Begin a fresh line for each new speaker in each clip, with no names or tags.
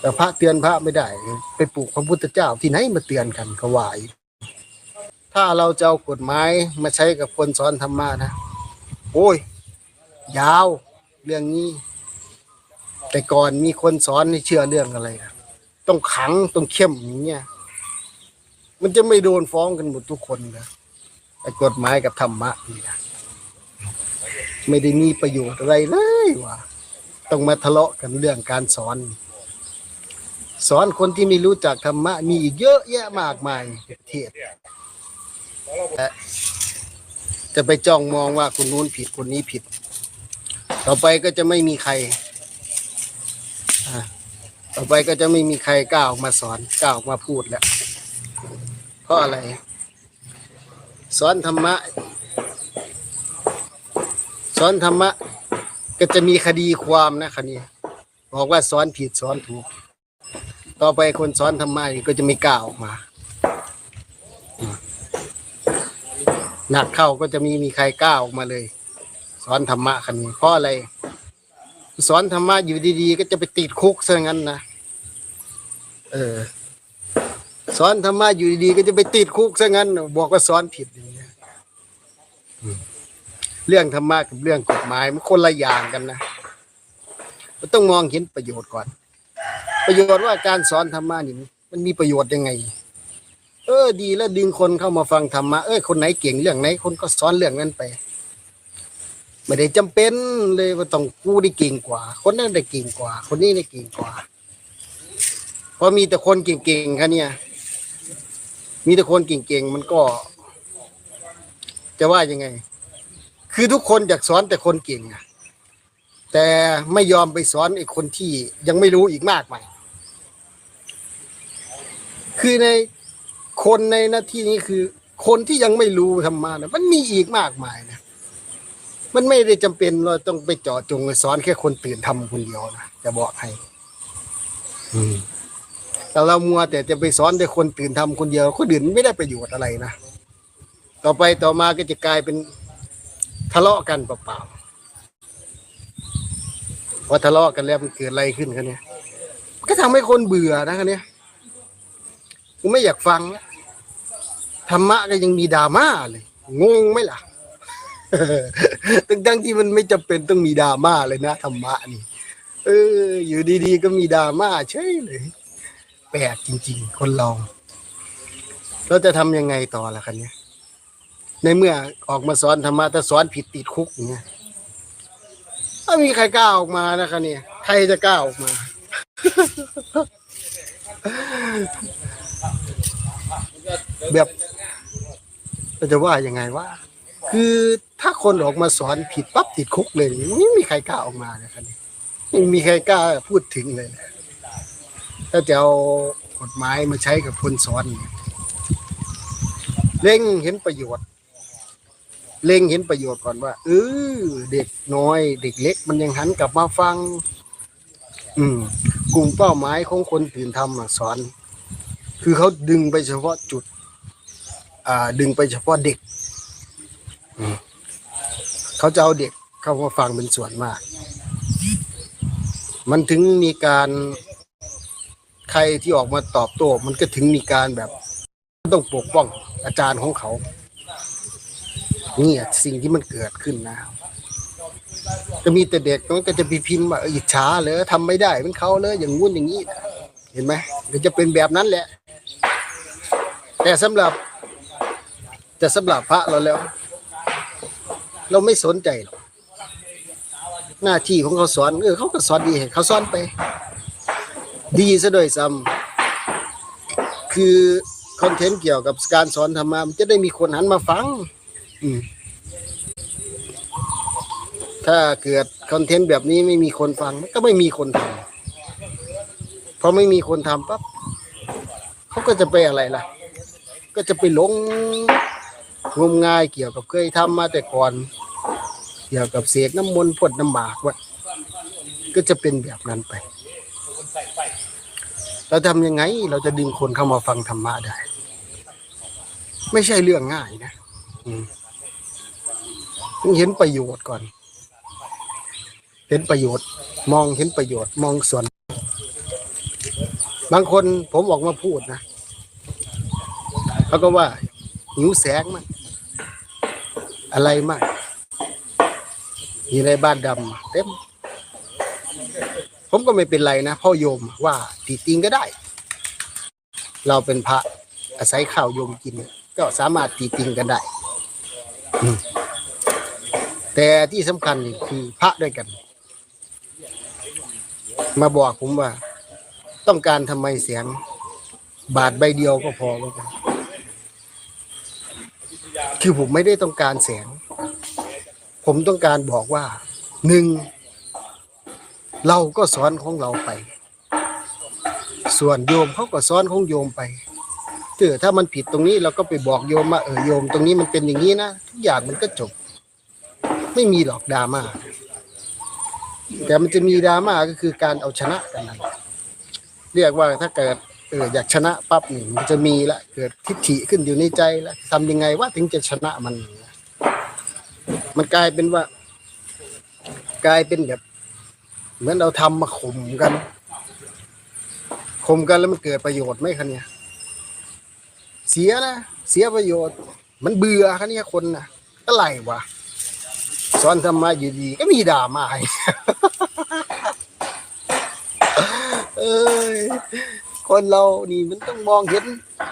แต่พระเตือนพระไม่ได้ ไปปลูกพระพุทธเจ้าที่ไหนมาเตือนกันก็วาอีกถ้าเราจะเอากฎหมายมาใช้กับคนสอนธรรมะนะ โอ้ย ยาวเรื่องนี้ แต่ก่อนมีคนสอนให้เชื่อเรื่องอะไรนะต้องขังต้องเข้มอย่างเงี้ยมันจะไม่โดนฟ้องกันหมดทุกคนนะกฎหมายกับธรรมะนี่นะไม่ได้มีประโยชน์อะไรเลยวะต้องมาทะเลาะกันเรื่องการสอน สอนคนที่ไม่รู้จักธรรมะ มีอีกเยอะแยะมากมายเทศแต่จะไปจ้องมองว่าคนนู้นผิดคนนี้ผิด ต่อไปก็จะไม่มีใครต่อไปก็จะไม่มีใครกล้าออกมาสอนกล้าออกมาพูดแล้วเพราะอะไร สอนธรรมะ สอนธรรมะ ก็จะมีคดีความนะคันนี้บอกว่าสอนผิดสอนถูก ต่อไปคนสอนธรรมะก็จะไม่กล้าออกมา หนักเข้าก็จะมีมีใครกล้าออกมาเลย สอนธรรมะคันนี้เพราะอะไร สอนธรรมะอยู่ดีๆ ก็จะไปติดคุกซะงั้นนะเออ สอนธรรมะอยู่ดีๆก็จะไปติดคุกซะงั้นบอกว่าสอนผิดอย่างเงี้ยเรื่องธรรมะกับเรื่องกฎหมายมันคนละอย่างกันนะต้องมองเห็นประโยชน์ก่อน ประโยชน์ว่าการสอนธรรมะนี่มันมีประโยชน์ยังไง เออ ดีแล้วดึงคนเข้ามาฟังธรรมะเออคนไหนเก่งเรื่องไหนคนก็สอนเรื่องนั้นไปไม่ได้จำเป็นเลยว่าต้องกูได้เก่งกว่า คนนั้นได้เก่งกว่า คนนี้ได้เก่งกว่าเพราะมีแต่คนเก่งๆค่ะเนี่ย มีแต่คนเก่งๆมันก็ จะว่ายังไง คือทุกคนอยากสอนแต่คนเก่งอะแต่ไม่ยอมไปสอนไอ้คนที่ยังไม่รู้อีกมากมาย คือในคนในหน้าที่นี้คือ คนที่ยังไม่รู้ธรรมะนะมันมีอีกมากมายนะมันไม่ได้จำเป็นเราต้องไปเจาะจงไปสอนแค่คนตื่นทำคนเดียวนะจะบอกให้ อืมแต่เรามัวแต่จะไปสอนแต่คนตื่นทำคนเดียวคนอื่นไม่ได้ประโยชน์อะไรนะต่อไปต่อมาก็จะกลายเป็นทะเลาะกันเปล่าๆพอทะเลาะกันแล้วมันเกิดอะไรขึ้นคะเนี่ยก็ทำให้คนเบื่อนะคะเนี่ย กูไม่อยากฟังแล้วธรรมะก็ยังมีดราม่าเลย งงไหมล่ะทั้งๆที่มันไม่จำเป็นต้องมีดราม่าเลยนะธรรมะนี่ เออ อยู่ดีๆ ก็มีดราม่าเฉยเลยแปลกจริง ๆ คนเราเราจะทำยังไงต่อล่ะคันเนี้ยในเมื่อออกมาสอนธรรมะถ้าสอนผิดติดคุกอย่างเงี้ยไม่มีใครกล้าออกมานะคะเนี่ยใครจะกล้าออกมา แบบเราจะว่ายังไงว่า คือถ้าคนออกมาสอนผิดปั๊บติดคุกเลยไม่มีใครกล้าออกมานะครับนี่ไม่มีใครกล้าพูดถึงเลยนะถ้าจะเอากฎหมายมาใช้กับคนสอนเนี่ยเล็งเห็นประโยชน์เล็งเห็นประโยชน์ก่อนว่าเออเด็กน้อย เด็กเล็ก มันยังหันกลับมาฟัง อืม กลุ่มเป้าหมายของคนตื่นทำอะสอน คือเขาดึงไปเฉพาะจุด อ่า ดึงไปเฉพาะเด็กเขาจะเอาเด็กเข้ามาฟังเป็นส่วนมาก มันถึงมีการใครที่ออกมาตอบโต้มันก็ถึงมีการแบบ ต้องปกป้องอาจารย์ของเขานี่อะสิ่งที่มันเกิดขึ้นนะจะมีแต่เด็กมันก็จะไปพิมพ์ว่าอิจฉาเลยทำไม่ได้เป็นเขาเลยอย่างงู้นอย่างนี้ เห็นไหมก็จะเป็นแบบนั้นแหละ แต่สำหรับ แต่สำหรับพระเราแล้ว เราไม่สนใจหรอกหน้าที่ของเขาสอนเออเขาก็สอนดีเขาสอนไป ดีซะด้วยซ้ำคือคอนเทนต์เกี่ยวกับการสอนธรรมะมันจะได้มีคนหันมาฟังถ้าเกิดคอนเทนต์แบบนี้ไม่มีคนฟัง ก็ไม่มีคนทำพอไม่มีคนทำปั๊บเขาก็จะไปอะไรล่ะ ก็จะไปหลงงมงายเกี่ยวกับเคยทำมาแต่ก่อน เกี่ยวกับเสกน้ำมนต์พ่นน้ำหมากวะก็จะเป็นแบบนั้นไป เราทำยังไงเราจะดึงคนเข้ามาฟังธรรมะได้ ไม่ใช่เรื่องง่ายนะต้องเห็นประโยชน์ก่อน เห็นประโยชน์ มองเห็นประโยชน์ มองส่วน บางคนผมออกมาพูดนะ เขาก็ว่าหิวแสงมั้งอะไรมั่งมีอะไรบ้านดำเต็ม ผมก็ไม่เป็นไรนะพ่อโยมว่าตีติงก็ได้ เราเป็นพระอาศัยข้าวโยมกิน ก็สามารถตีติงกันได้ แต่ที่สำคัญคือพระด้วยกัน มาบอกผมว่า ต้องการทำไมเสียง บาทใบเดียวก็พอแล้วกัน คือผมไม่ได้ต้องการแสง ผมต้องการบอกว่าหนึ่งเราก็สอนของเราไป ส่วนโยมเขาก็สอนของโยมไปเออถ้ามันผิดตรงนี้เราก็ไปบอกโยมว่าเออโยมตรงนี้มันเป็นอย่างนี้นะทุกอย่างมันก็จบ ไม่มีหรอกดราม่าแต่มันจะมีดราม่าก็คือการเอาชนะกันนั่นเรียกว่าถ้าเกิด เอออยากชนะปั๊บนี่มันจะมีละเกิดทิฏฐิขึ้นอยู่ในใจแล้วทำยังไงว่าถึงจะชนะมัน มันกลายเป็นว่า กลายเป็นแบบ เหมือนเราทำมาข่มกันข่มกันแล้วมันเกิดประโยชน์ไหมคะเนี่ยเสียนะเสียประโยชน์ มันเบื่อคะเนี่ยคนนะอะไรวะสอนธรรมะอยู่ดีก็มีด่ามาให้เอ้ย คนเรานี่มันต้องมองเห็น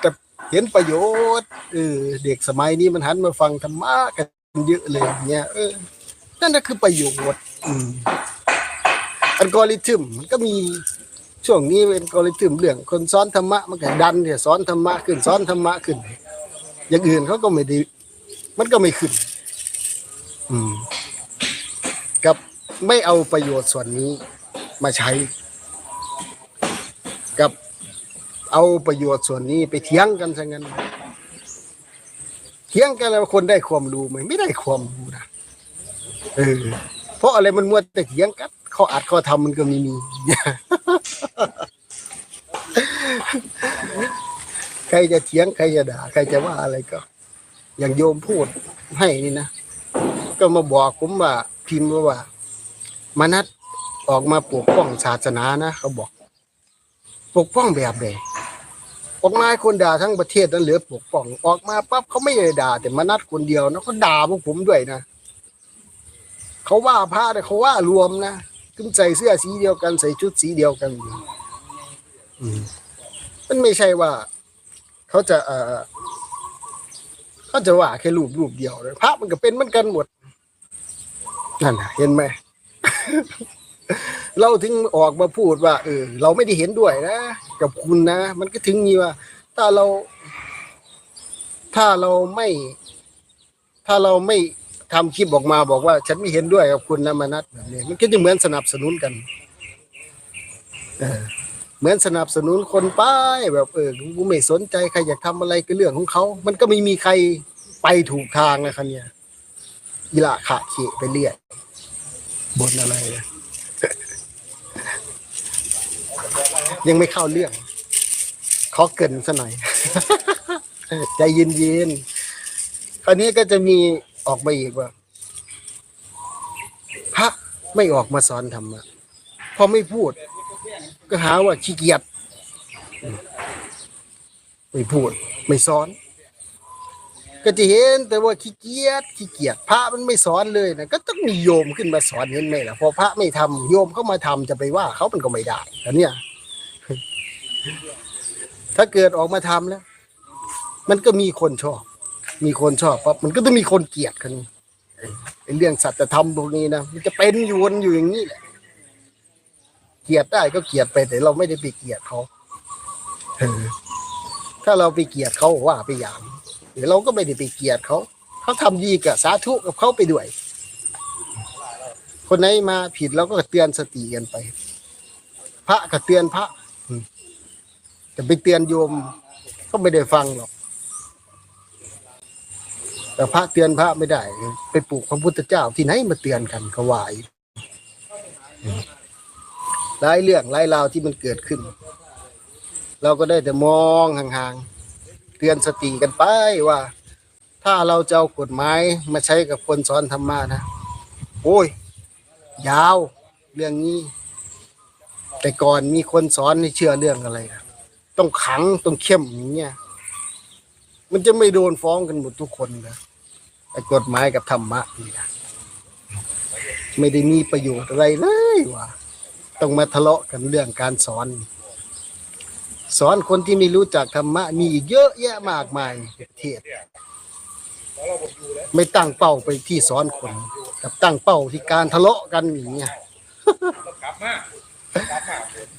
กับเห็นประโยชน์เออเด็กสมัยนี้มันหันมาฟังธรรมะกันเยอะเลยเนี่ยเออ นั่นน่ะคือประโยชน์อืมอัลกอริทึมมันก็มีช่วงนี้เป็นกอริทึมเรื่องคนสอนธรรมะมันก็ดันเนี่ยสอนธรรมะขึ้นสอนธรรมะขึ้น อย่างอื่นเขาก็ไม่ดีมันก็ไม่ขึ้น อืม กับไม่เอาประโยชน์ส่วนนี้มาใช้ กับ เอาประโยชน์ส่วนนี้ไปเถียงกันซะงั้นเถียงกันแล้วคนได้ความรู้ไหมไม่ได้ความรู้นะเออเพราะอะไรมันมัวแต่เถียงกันข้ออัดข้อทำมันก็ไมีมีใครจะเถียงใครจะด่าใครจะว่าอะไรก็ อย่างโยมพูดให้นี่นะก็มาบอกผมว่าพิมพ์ว่ามานัดออกมาปกป้องศาสนานะเขาบอก ปกป้องแบบใด ออกมาให้คนด่าทั้งประเทศนั้นเหลือปกป้องออกมาปั๊บเขาไม่ได้ด่า แต่มานัดคนเดียวนะเขาด่าพวกผมด้วยนะเขาว่าพระแต่เขาว่ารวมนะถึงใส่เสื้อสีเดียวกันใส่ชุดสีเดียวกันอืมมันไม่ใช่ว่า เขาจะเอ่อเขาจะว่าแค่รูปรูปเดียวเลยพระมันก็เป็นเหมือนกันหมดนั่นเห็นไหม เราถึงออกมาพูดว่าเออเราไม่ได้เห็นด้วยนะ กับคุณนะ มันก็ถึงมีว่า ถ้าเรา ถ้าเราไม่ ถ้าเราไม่ทำคลิปออกมาบอกว่า ฉันไม่เห็นด้วยกับคุณนะมานัดแบบนี้มันก็จะเหมือนสนับสนุนกันเออเหมือนสนับสนุนคนไป้ายแบบเออกูไม่สนใจใครอยากทำอะไรก็เรื่องของเขา มันก็ไม่มีใครไปถูกทางนะครับเนี่ยอีละขะเขะไปเรียกบนอะไรนะ ยังไม่เข้าเรื่องขอเกรินซะหน่อย ใจเย็นๆคราวนี้ก็จะมีออกมาอีกว่า พระไม่ออกมาสอนธรรมะพอไม่พูด ก็หาว่าขี้เกียจอืมไม่พูด ไม่สอน ก็จะเห็นแต่ว่าขี้เกียจขี้เกียจพระมันไม่สอนเลยนะก็ต้องมีโยมขึ้นมาสอนเห็นไหมล่ะพอพระไม่ทำโยมเข้ามาทำจะไปว่าเขามันก็ไม่ได้แต่เนี่ย ถ้าเกิดออกมาทำแล้ว มันก็มีคนชอบ มีคนชอบปั๊บมันก็ต้องมีคนเกลียดกันไอ้เรื่องสัจธรรมพวกนี้นะมันจะเป็นอยู่วนอยู่อย่างนี้แหละเกลียดได้ก็เกลียดไปแต่เราไม่ได้ไปเกลียดเขาถ้าเราไปเกลียดเขาว่าไปอย่างหรือเราก็ไม่ได้ไปเกลียดเขาเขาทำดีกับสาธุกับเขาไปด้วย คนไหนมาผิดเราก็เตือนสติกันไป พระก็เตือนพระ อืมแต่ไปเตือนโยมก็ไม่ได้ฟังหรอก แต่พระเตือนพระไม่ได้ ไปปลูกพระพุทธเจ้าที่ไหนมาเตือนกันก็วายหลายเรื่องหลายราวที่มันเกิดขึ้น เราก็ได้แต่มองห่างๆเตือนสติกันไปว่า ถ้าเราจะเอากฎหมายมาใช้กับคนสอนธรรมะนะโอ้ย ยาวเรื่องนี้ แต่ก่อนมีคนสอนให้เชื่อเรื่องอะไรนะ ต้องขังต้องเข้มอย่างเงี้ยมันจะไม่โดนฟ้องกันหมดทุกคนนะไอ้กฎหมายกับธรรมะนี่นะไม่ได้มีประโยชน์อะไรเลยว่ะต้องมาทะเลาะกันเรื่องการสอน สอนคนที่ไม่รู้จักธรรมะ มีอีกเยอะแยะมากมายเทศไม่ตั้งเป้าไปที่สอนคน กับตั้งเป้าที่การทะเลาะกันอย่างเงี้ย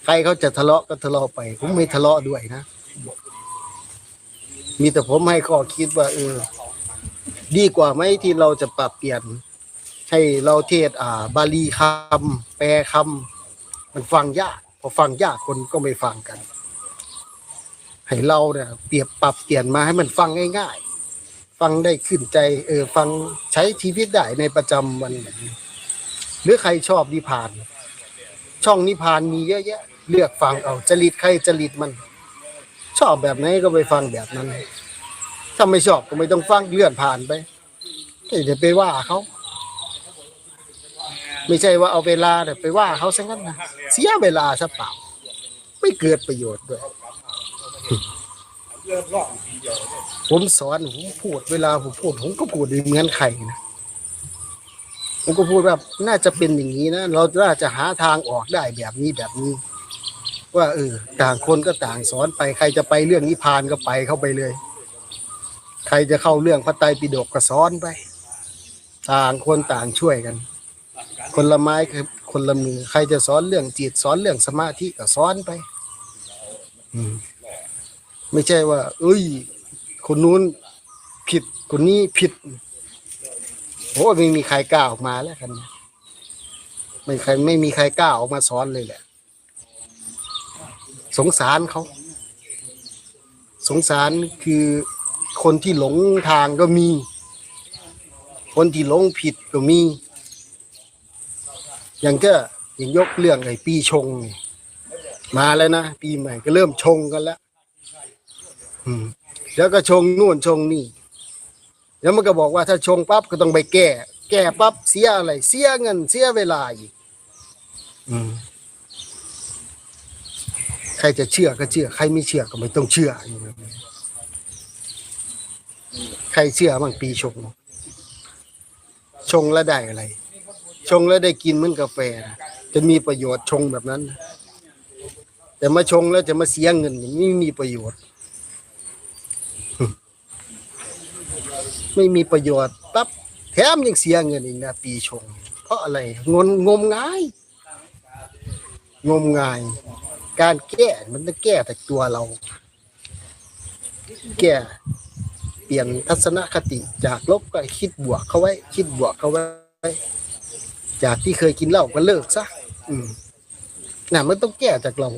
ใครเขาจะทะเลาะก็ทะเลาะไป ผมไม่ทะเลาะด้วยนะ มีแต่ผมให้ข้อคิดว่าเออ ดีกว่าไหมที่เราจะปรับเปลี่ยน ให้เราเทศ อ่า บาลีคำแปลคำมันฟังยากพอฟังยากคนก็ไม่ฟังกันให้เราเนี่ยเปรียบปรับเปลี่ยนมาให้มันฟังง่ายๆ ฟังได้ขึ้นใจ เออ ฟังใช้ชีวิตได้ในประจำวัน หรือใครชอบนิพพาน ช่องนิพานมีเยอะแยะ เลือกฟังเอาจริตใครจริตมัน ชอบแบบไหนก็ไปฟังแบบนั้น ถ้าไม่ชอบก็ไม่ต้องฟังเลื่อนผ่านไปอย่ไปว่าเขาไม่ใช่ว่าเอาเวลาเนี่ยไปว่าเขาซะงั้นนะเสียเวลาซะเปล่า ไม่เกิดประโยชน์ด้วย
เริ่มรอบทีเดียวเนี่ย
ผมสอนผมพูดเวลาผมพูดผมก็พูดเหมือนใครนะ ผมก็พูดแบบน่าจะเป็นอย่างนี้นะเราน่าจะหาทางออกได้แบบนี้แบบนี้ ว่าเออต่างคนก็ต่างสอนไปใครจะไปเรื่องนิพพานก็ไปเข้าไปเลย ใครจะเข้าเรื่องพระไตรปิฎกก็สอนไป ต่างคนต่างช่วยกัน คนละไม้คือคนละมือใครจะสอนเรื่องจิตสอนเรื่องสมาธิก็สอนไป อืมไม่ใช่ว่า เอ้ย คนนู้นผิดคนนี้ผิด โอ้ไม่มีใครกล้าออกมาแล้วกันนี่ยไม่ใครไม่มีใครกล้าออกมาสอนเลยแหละ สงสารเขา สงสารคือคนที่หลงทางก็มี คนที่หลงผิดก็มี อย่างก็อย่างยกเรื่องไอ้ปีชง มาแล้วนะ ปีใหม่ก็เริ่มชงกันแล้ว อืม แล้วก็ชงนู่นชงนี่ แล้วมันก็บอกว่าถ้าชงปั๊บก็ต้องไปแก้ แก้ปั๊บเสียอะไร เสียเงิน เสียเวลาอีกอืมใครจะเชื่อก็เชื่อ ใครไม่เชื่อก็ไม่ต้องเชื่ออย่างนี้ใครเชื่อบ้างปีชง ชงแล้วได้อะไร ชงแล้วได้กินเหมือนกาแฟนะจะมีประโยชน์ชงแบบนั้นนะแต่มาชงแล้วจะมาเสียเงินอย่างนี้ไม่มีประโยชน์ ไม่มีประโยชน์ปั๊บแถมยังเสียเงินอีกนะปีชง เพราะอะไรงนงมงาย งมงาย การแก้มันต้องแก้แต่ตัวเรา แก้เปลี่ยนทัศนคติจากลบก็คิดบวกเขาไว้ คิดบวกเขาไว้ จากที่เคยกินเหล้าก็เลิกซะ อืมน่ะมันต้องแก้จากเรา